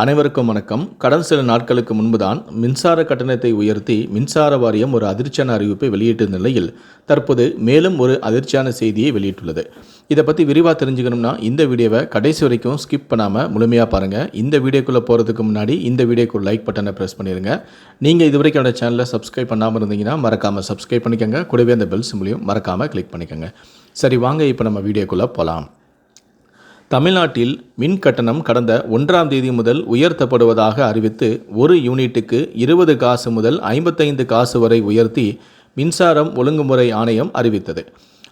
அனைவருக்கும் வணக்கம். கடந்த சில நாட்களுக்கு முன்புதான் மின்சார கட்டணத்தை உயர்த்தி மின்சார வாரியம் ஒரு அதிர்ச்சியான அறிவிப்பை வெளியிட்ட நிலையில் தற்போது மேலும் ஒரு அதிர்ச்சியான செய்தியை வெளியிட்டுள்ளது. இதை பற்றி விரிவாக தெரிஞ்சுக்கணும்னா இந்த வீடியோவை கடைசி வரைக்கும் ஸ்கிப் பண்ணாமல் முழுமையாக பாருங்கள் இந்த வீடியோக்குள்ளே போகிறதுக்கு முன்னாடி இந்த வீடியோக்கு ஒரு லைக் பட்டனை ப்ரெஸ் பண்ணிடுங்க நீங்கள் இது வரைக்கும் என்னோட சேனலை சப்ஸ்கிரைப் பண்ணாமல் இருந்தீங்கன்னா மறக்காமல் சப்ஸ்கிரைப் பண்ணிக்கோங்க. கூடவே அந்த பெல் சிம்லையும் மறக்காமல் கிளிக் பண்ணிக்கோங்க. சரி வாங்க இப்போ நம்ம வீடியோக்குள்ளே போகலாம் தமிழ்நாட்டில் மின் கட்டணம் கடந்த ஒன்றாம் தேதி முதல் உயர்த்தப்படுவதாக அறிவித்து ஒரு யூனிட்டுக்கு இருபது காசு முதல் ஐம்பத்தைந்து காசு வரை உயர்த்தி மின்சாரம் ஒழுங்குமுறை ஆணையம் அறிவித்தது.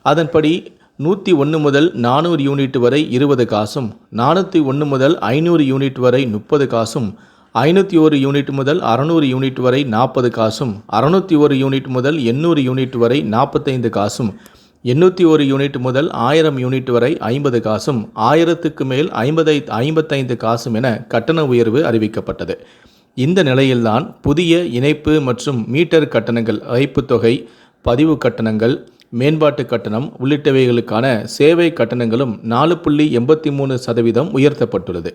அதன்படி நூற்றி ஒன்று முதல் நானூறு யூனிட் வரை இருபது காசும் நானூற்றி ஒன்று முதல் ஐநூறு யூனிட் வரை முப்பது காசும் ஐநூற்றி ஒரு யூனிட் முதல் அறநூறு யூனிட் வரை நாற்பது காசும் அறநூற்றி ஒரு யூனிட் முதல் எண்ணூறு யூனிட் வரை நாற்பத்தைந்து காசும் எண்ணூற்றி ஒரு யூனிட் முதல் ஆயிரம் யூனிட் வரை ஐம்பது காசும் ஆயிரத்துக்கு மேல் ஐம்பதை ஐம்பத்தைந்து காசும் என கட்டண உயர்வு அறிவிக்கப்பட்டது. இந்த நிலையில்தான் புதிய இணைப்பு மற்றும் மீட்டர் கட்டணங்கள் வைப்புத் தொகை பதிவு கட்டணங்கள் மேம்பாட்டு கட்டணம் உள்ளிட்டவைகளுக்கான சேவை கட்டணங்களும் நாலு புள்ளி எண்பத்தி மூணு சதவீதம் உயர்த்தப்பட்டுள்ளது.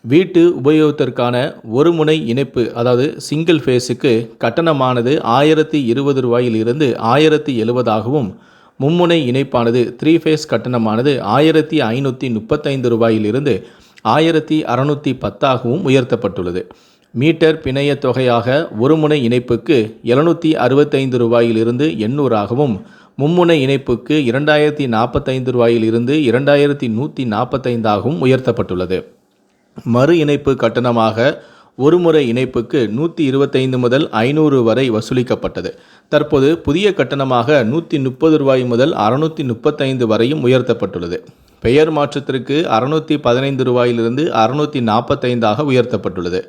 வீட்டு உபயோகத்திற்கான ஒரு முனை இணைப்பு அதாவது சிங்கிள் ஃபேஸுக்கு கட்டணமானது ஆயிரத்தி இருபது ரூபாயில் இருந்து ஆயிரத்தி எழுபதாகவும் மும்முனை இணைப்பானது த்ரீ ஃபேஸ் கட்டணமானது ஆயிரத்தி ஐநூற்றி முப்பத்தைந்து ரூபாயிலிருந்து ஆயிரத்தி அறநூற்றி பத்தாகவும் உயர்த்தப்பட்டுள்ளது. மீட்டர் பிணைய தொகையாக ஒரு முனை இணைப்புக்கு எழுநூற்றி அறுபத்தைந்து ரூபாயிலிருந்து எண்ணூறாகவும் மும்முனை இணைப்புக்கு இரண்டாயிரத்தி நாற்பத்தைந்து ரூபாயிலிருந்து இரண்டாயிரத்தி நூற்றி நாற்பத்தைந்தாகவும் உயர்த்தப்பட்டுள்ளது. மறு இணைப்பு கட்டணமாக ஒருமுறை இணைப்புக்கு நூற்றி இருபத்தைந்து முதல் ஐநூறு வரை வசூலிக்கப்பட்டது. தற்போது புதிய கட்டணமாக நூற்றி முப்பது ரூபாய் முதல் அறுநூற்றி முப்பத்தைந்து வரையும் உயர்த்தப்பட்டுள்ளது. பெயர் மாற்றத்திற்கு அறுநூற்றி பதினைந்து ரூபாயிலிருந்து அறுநூற்றி நாற்பத்தைந்தாக உயர்த்தப்பட்டுள்ளது.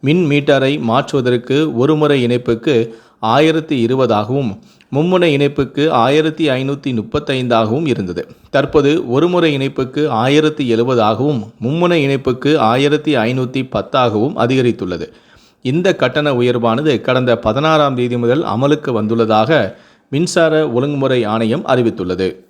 மின் மீட்டரை மாற்றுவதற்கு ஒருமுறை இணைப்புக்கு ஆயிரத்தி இருபதாகவும் மும்முனை இணைப்புக்கு ஆயிரத்தி ஐநூற்றி முப்பத்தைந்தாகவும் இருந்தது. தற்போது ஒருமுறை இணைப்புக்கு ஆயிரத்தி எழுபதாகவும் மும்முனை இணைப்புக்கு ஆயிரத்தி ஐநூற்றி பத்தாகவும் அதிகரித்துள்ளது. இந்த கட்டண உயர்வானது கடந்த பதினாறாம் தேதி முதல் அமலுக்கு வந்துள்ளதாக மின்சார ஒழுங்குமுறை ஆணையம் அறிவித்துள்ளது.